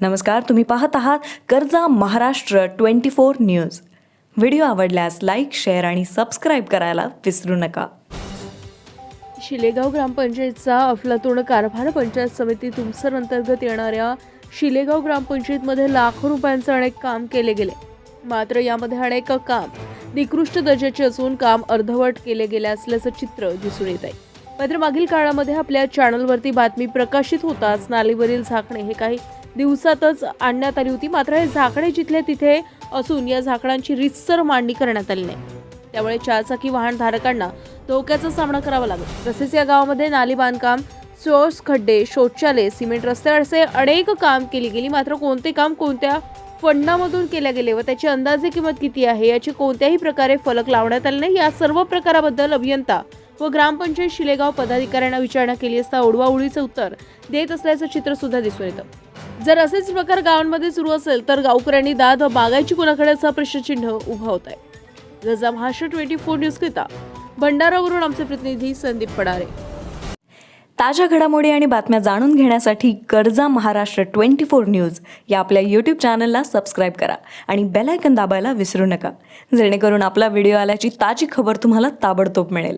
नमस्कार तुम्ही पाहत आहात कर्जा Maharashtra twenty four news. Video आवडल्यास लाईक शेअर आणि सबस्क्राईब करायला विसरू नका. शिलेगाव ग्रामपंचायतचा अफलातून कारभार पंचायत समिती तुमसर अंतर्गत येणाऱ्या शिलेगाव ग्रामपंचायतमध्ये लाखो रुपयांचे अनेक काम केले गेले. मात्र यामध्ये अनेक काम निकृष्ट दर्जाचे असून काम अर्धवट केले गेले असल्याचं चित्र दिसून येत आहे मात्र मागील काळामध्ये आपल्या चॅनलवरती बातमी प्रकाशित होताच नालीवरील झाकणे हे काही दिवसातच आणण्यात आली होती. मात्र हे झाकणे जिथले तिथे असून या झाकणांची रितसर मांडणी करण्यात आली नाही. त्यामुळे चारचाकी वाहनधारकांना धोक्याचा सामना करावा लागेल. तसेच या गावामध्ये नाली बांधकाम चोस खड्डे शौचालय सिमेंट रस्ते असे अनेक काम केली गेली. मात्र कोणते काम कोणत्या फंडामधून केले गेले व त्याची अंदाजे किंमत किती आहे याची कोणत्याही प्रकारे फलक लावण्यात आले नाही. या सर्व प्रकाराबद्दल अभियंता व ग्रामपंचायत शिलेगाव पदाधिकाऱ्यांना विचारणा केली असता उडवाउडीचं उत्तर देत असल्याचं चित्र सुद्धा दिसून येतं. जर असेच प्रकार गावांमध्ये सुरू असेल तर गावकऱ्यांनी दाद मागायची कोणाकडे असा प्रश्नचिन्ह उभा होत आहे. गजा महाराष्ट्र ट्वेंटी फोर न्यूज करिता. भंडारावरून आमचे प्रतिनिधी संदीप पडारे. ताज्या घडामोडी आणि बातम्या जाणून घेण्यासाठी कर्जा महाराष्ट्र ट्वेंटी फोर न्यूज या आपल्या यूट्यूब चॅनलला सबस्क्राईब करा आणि बेल आयकन दाबायला विसरू नका. जेणेकरून आपला व्हिडिओ आल्याची ताजी खबर तुम्हाला ताबडतोब मिळेल.